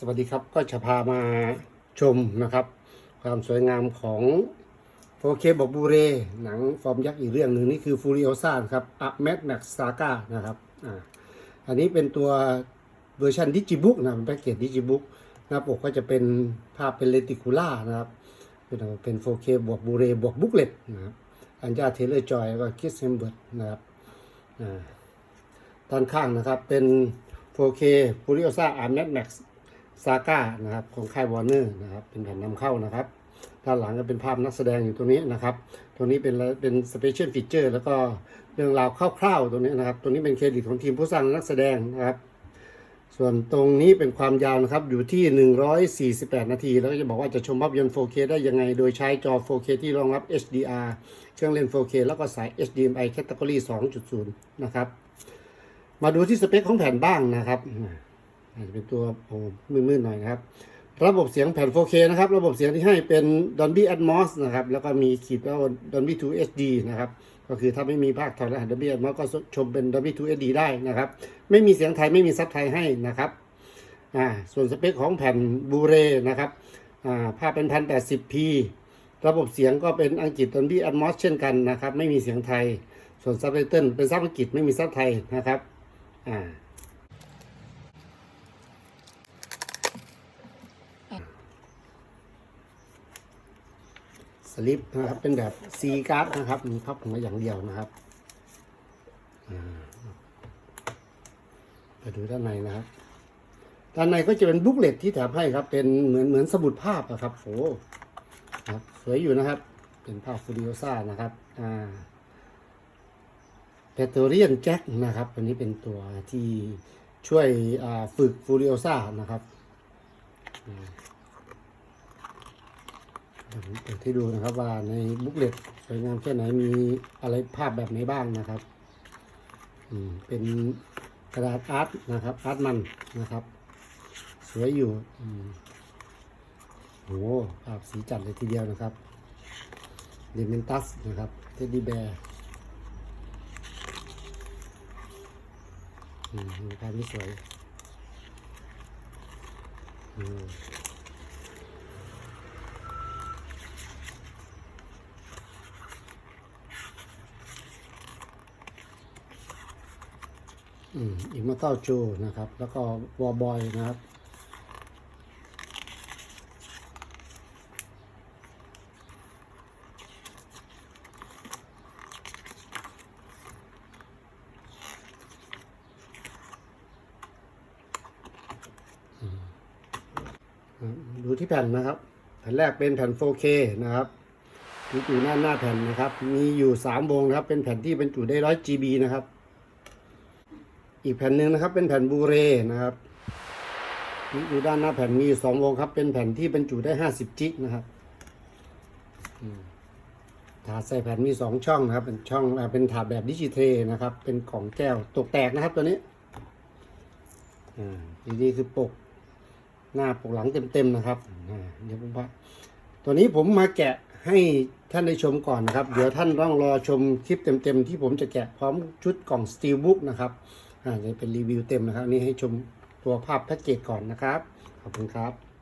สวัสดีครับก็จะพามาชมนะครับ ความสวยงามของโฟเคบอกบูเร หนังฟอร์มยักษ์อีกเรื่องหนึ่งนี่คือฟูริโอซ่าครับอะแมทแม็กซาก้านะครับอ่าอันนี้เป็นตัวเวอร์ชันดิจิบุ๊กนะเป็นแพ็กเกจดิจิบุ๊กหน้าปกก็จะเป็นภาพเป็นเลติคูล่านะครับเป็น 4K บวกบูเรบวกบุ๊กเล็ตนะครับอันยาเทเลอร์จอยก็คิสเซมเบิร์ดนะครับอ่าด้านข้างนะครับเป็น 4K f u r i o s a a r m a t Max Saga นะครับของค่ายวอร์เนอร์นะครับเป็นแผ่นนำเข้านะครับ ด้านหลังก็เป็นภาพนักแสดงอยู่ตรงนี้นะครับ ตรงนี้เป็นเป็น Special Feature แล้วก็เรื่องราวคร่าวๆตรงนี้นะครับ ตรงนี้เป็นเครดิตของทีมผู้สร้างนักแสดงนะครับ ส่วนตรงนี้เป็นความยาวนะครับอยู่ที่ 148 นาที แล้วก็จะบอกว่าจะชมภาพยนตร์ 4K ได้ยังไง โดยใช้จอ 4K ที่รองรับ HDR เครื่องเล่น 4K แล้วก็สาย HDMI Category 2.0 นะครับ มาดูที่สเปคของแผ่นบ้างนะครับ อาจจะเป็นตัวโอ้มืดๆหน่อยนะครับ ระบบเสียงแผ่น 4K นะครับ ระบบเสียงที่ให้เป็น Dolby Atmos นะครับ แล้วก็มีขีดว่า Dolby 2 HD นะครับ ก็คือถ้าไม่มีภาคถอดรหัส Dolby Atmos ก็ชมเป็น Dolby 2 HD ได้นะครับ ไม่มีเสียงไทยไม่มีซับไทยให้นะครับ อ่า ส่วนสเปคของแผ่นบูเรนะครับ อ่า ภาพเป็น 1080p ระบบเสียงก็เป็นอังกฤษ Dolby Atmos เช่นกันนะครับ ไม่มีเสียงไทย ส่วนซับไตเติลเป็นซับอังกฤษไม่มีซับไทยนะครับ อ่า สลิปนะครับ เป็นแบบซีการ์ดนะครับ มีพับหัวอย่างเดียวนะครับอ่าไปดูด้านในนะครับ ด้านในก็จะเป็นบุ๊กเลตที่แถมให้ครับ เป็นเหมือนเหมือนสมุดภาพอะครับโอ้ครับ สวยอยู่นะครับ เป็นภาพฟูริโอซ่านะครับ อ่าเปโตรเลียนแจ็คนะครับอันนี้เป็นตัวที่ช่วยฝึกฟูริโอซ่านะครับ ผมเปิดให้ดูนะครับว่าในบุ๊กเลตสวยงามแค่ไหนมีอะไรภาพแบบไหนบ้างนะครับอืมเป็นกระดาษอาร์ตนะครับอาร์ตมันนะครับ สวยอยู่อืมโหภาพสีจัดเลยทีเดียวนะครับเดเมนตัสนะครับเท็ดดี้แบร์อืมภาพนี้สวยอืม อืมอิมมอร์ตัลโจนะครับ แล้วก็วอลบอยนะครับดูที่แผ่นนะครับ แผ่นแรกเป็นแผ่น 4K นะครับมีอยู่หน้าหน้าแผ่นนะครับ มีอยู่ 3 วงนะครับ เป็นแผ่นที่บรรจุได้ 100 GB นะครับ อีกแผ่นหนึ่งนะครับ เป็นแผ่นบูเรนะครับมีอยู่ด้านหน้าแผ่นมีสองวงครับ เป็นแผ่นที่บรรจุได้50จิกนะครับถาดใส่แผ่นมีสองช่องนะครับ เป็นช่องเป็นถาดแบบดิจิเทนะครับ เป็นของแก้วตกแตกนะครับตัวนี้อ่าทีนี้คือปกหน้าปกหลังเต็มๆนะครับอ่าเดี๋ยวผมว่าตัวนี้ผมมาแกะให้ท่านได้ชมก่อนนะครับ เดี๋ยวท่านต้องรอชมคลิปเต็มๆ ที่ผมจะแกะพร้อมชุดกล่องสตีลบุ๊กนะครับ อ่าจะเป็นรีวิวเต็มนะครับนนี่ให้ชมตัวภาพแพ็กเกจก่อนนะครับ ขอบคุณครับ